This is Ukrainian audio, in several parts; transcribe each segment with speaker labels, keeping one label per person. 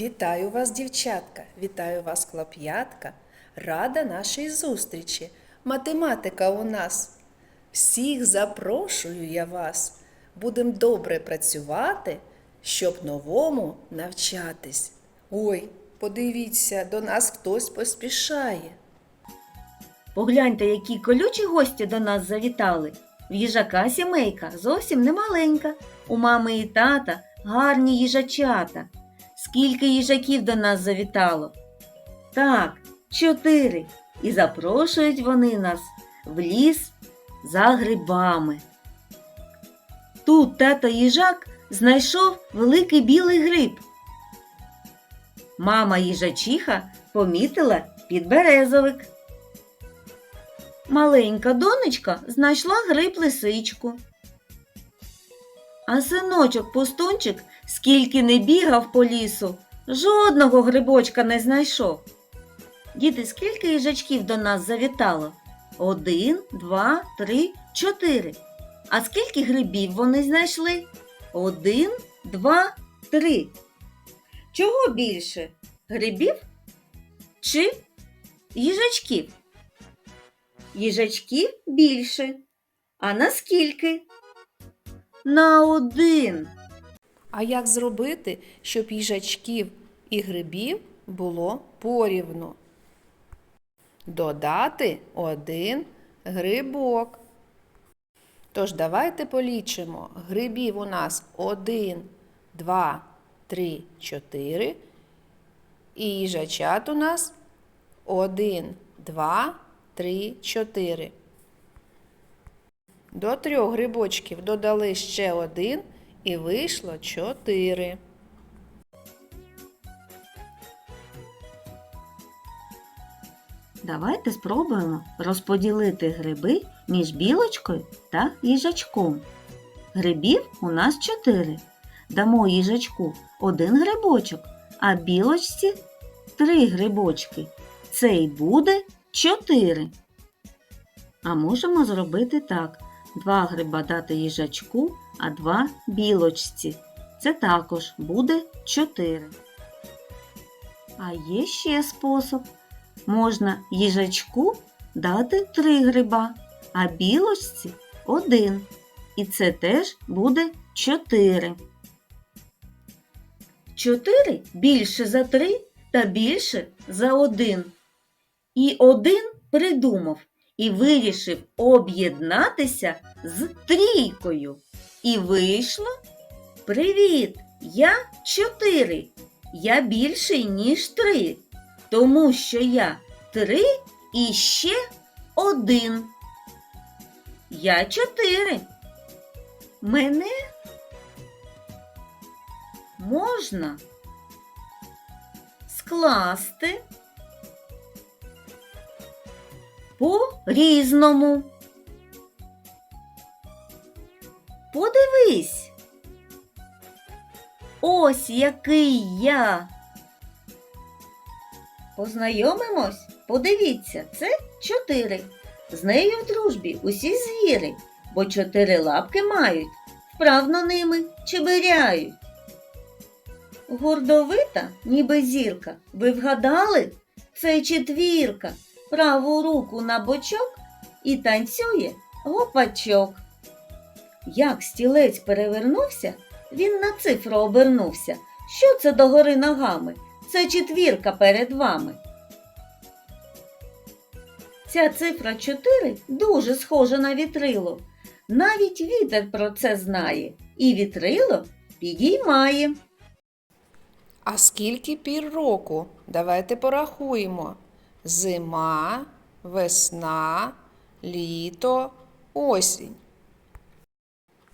Speaker 1: Вітаю вас, дівчатка, вітаю вас, хлоп'ятка. Рада нашій зустрічі. Математика у нас. Всіх запрошую я вас. Будем добре працювати, щоб новому навчатись. Ой, подивіться, до нас хтось поспішає.
Speaker 2: Погляньте, які колючі гості до нас завітали. В їжака сімейка зовсім не маленька. У мами і тата гарні їжачата. Скільки їжаків до нас завітало? Так, чотири. І запрошують вони нас в ліс за грибами. Тут тато їжак знайшов великий білий гриб. Мама їжачиха помітила підберезовик. Маленька донечка знайшла гриб лисичку. А синочок пустунчик, скільки не бігав по лісу, жодного грибочка не знайшов. Діти, скільки їжачків до нас завітало? Один, два, три, чотири. А скільки грибів вони знайшли? Один, два, три. Чого більше? Грибів чи їжачків? Їжачків більше. А наскільки? На один.
Speaker 1: А як зробити, щоб їжачків і грибів було порівну? Додати один грибок. Тож давайте полічимо. Грибів у нас 1, 2, 3, 4. І їжачат у нас 1, 2, 3, 4. До трьох грибочків додали ще один і вийшло 4.
Speaker 2: Давайте спробуємо розподілити гриби між білочкою та їжачком. Грибів у нас чотири. Дамо їжачку один грибочок, а білочці три грибочки. Це й буде чотири. А можемо зробити так: два гриба дати їжачку, а два білочці. Це також буде чотири. А є ще спосіб. Можна їжачку дати три гриба, а білочці один. І це теж буде чотири. Чотири більше за три та більше за один. І один придумав і вирішив об'єднатися з трійкою. І вийшло Привіт! Я чотири. Я більший, ніж три. Тому що я три і ще один. Я чотири. Мене можна скласти по-різному. Подивись. Ось який я. Познайомимось? Подивіться, це чотири. З нею в дружбі усі звіри, бо чотири лапки мають, вправно ними чебиряють. Гордовита, ніби зірка, ви вгадали? Це четвірка, праву руку на бочок і танцює гопачок. Як стілець перевернувся, він на цифру обернувся. Що це догори ногами? Це четвірка перед вами. Ця цифра 4 дуже схожа на вітрило. Навіть вітер про це знає, і вітрило підіймає.
Speaker 1: А скільки пір року? Давайте порахуємо. Зима, весна, літо, осінь.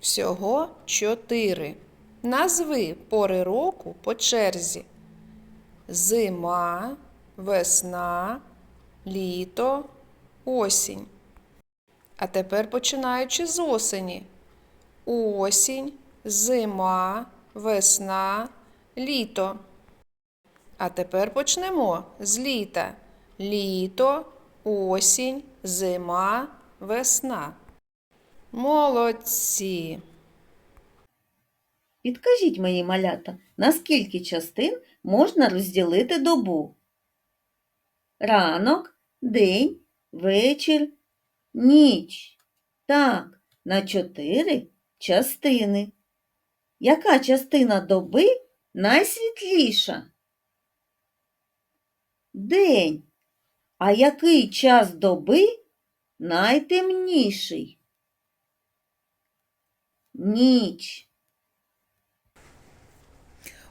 Speaker 1: Всього чотири. Назви пори року по черзі. Зима, весна, літо, осінь. А тепер починаючи з осені. Осінь, зима, весна, літо. А тепер почнемо з літа. Літо, осінь, зима, весна. Молодці!
Speaker 2: Підкажіть мені, малята, на скільки частин можна розділити добу? Ранок, день, вечір, ніч. Так, на чотири частини. Яка частина доби найсвітліша? День. А який час доби найтемніший? Ніч.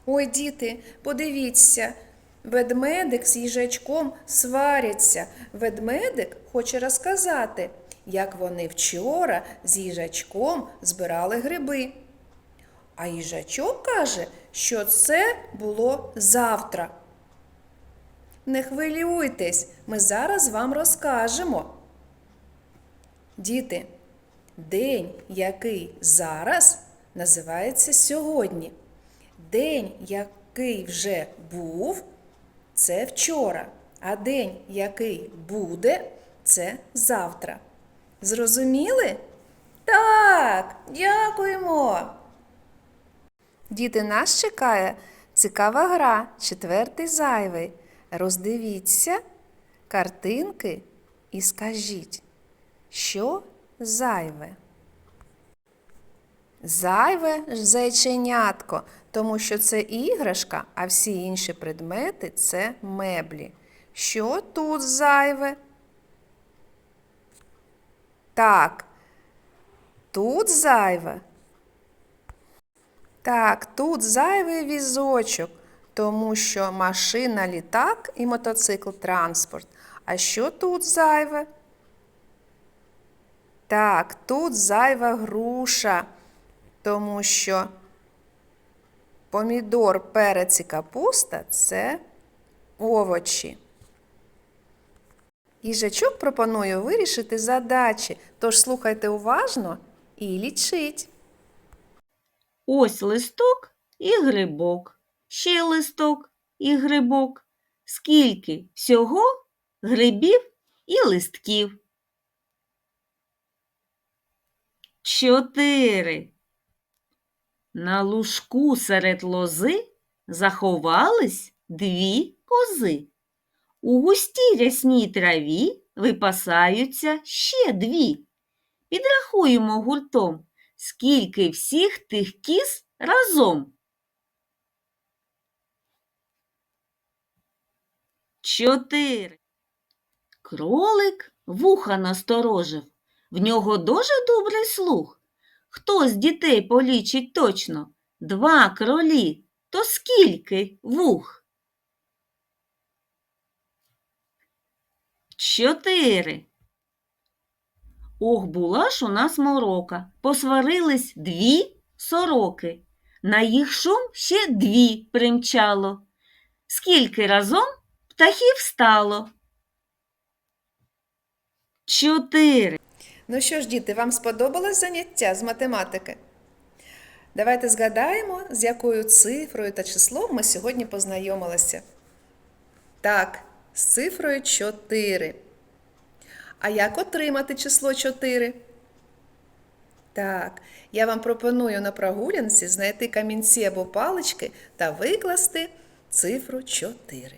Speaker 1: Ой, діти, подивіться, ведмедик з їжачком сваряться. Ведмедик хоче розказати, як вони вчора з їжачком збирали гриби. А їжачок каже, що це було завтра. Не хвилюйтесь, ми зараз вам розкажемо. Діти, день, який зараз, називається сьогодні. День, який вже був, це вчора. А день, який буде, це завтра. Зрозуміли? Так, дякуємо. Діти, нас чекає цікава гра, четвертий зайвий. Роздивіться картинки і скажіть, що зайве? Зайве ж зайченятко, тому що це іграшка, а всі інші предмети це меблі. Що тут зайве? Так, тут зайве. Так, тут зайвий візочок, тому що машина, літак і мотоцикл транспорт. А що тут зайве? Так, тут зайва груша, тому що помідор, перець і капуста це овочі. Їжачок пропонує вирішити задачі, тож слухайте уважно і лічіть.
Speaker 2: Ось листок і грибок. Ще листок і грибок. Скільки всього грибів і листків? Чотири. На лужку серед лози заховались дві кози. У густій рясній траві випасаються ще дві. Підрахуємо гуртом, скільки всіх тих кіз разом. Чотири. Кролик вуха насторожив. В нього дуже добрий слух. Хто з дітей полічить точно? Два кролі. То скільки вух? Чотири. Ох, була ж у нас морока. Посварились дві сороки. На їх шум ще дві примчало. Скільки разом птахів стало? Чотири.
Speaker 1: Ну що ж, діти, вам сподобалось заняття з математики? Давайте згадаємо, з якою цифрою та числом ми сьогодні познайомилися. Так, з цифрою 4. А як отримати число 4? Так, я вам пропоную на прогулянці знайти камінці або палички та викласти цифру 4.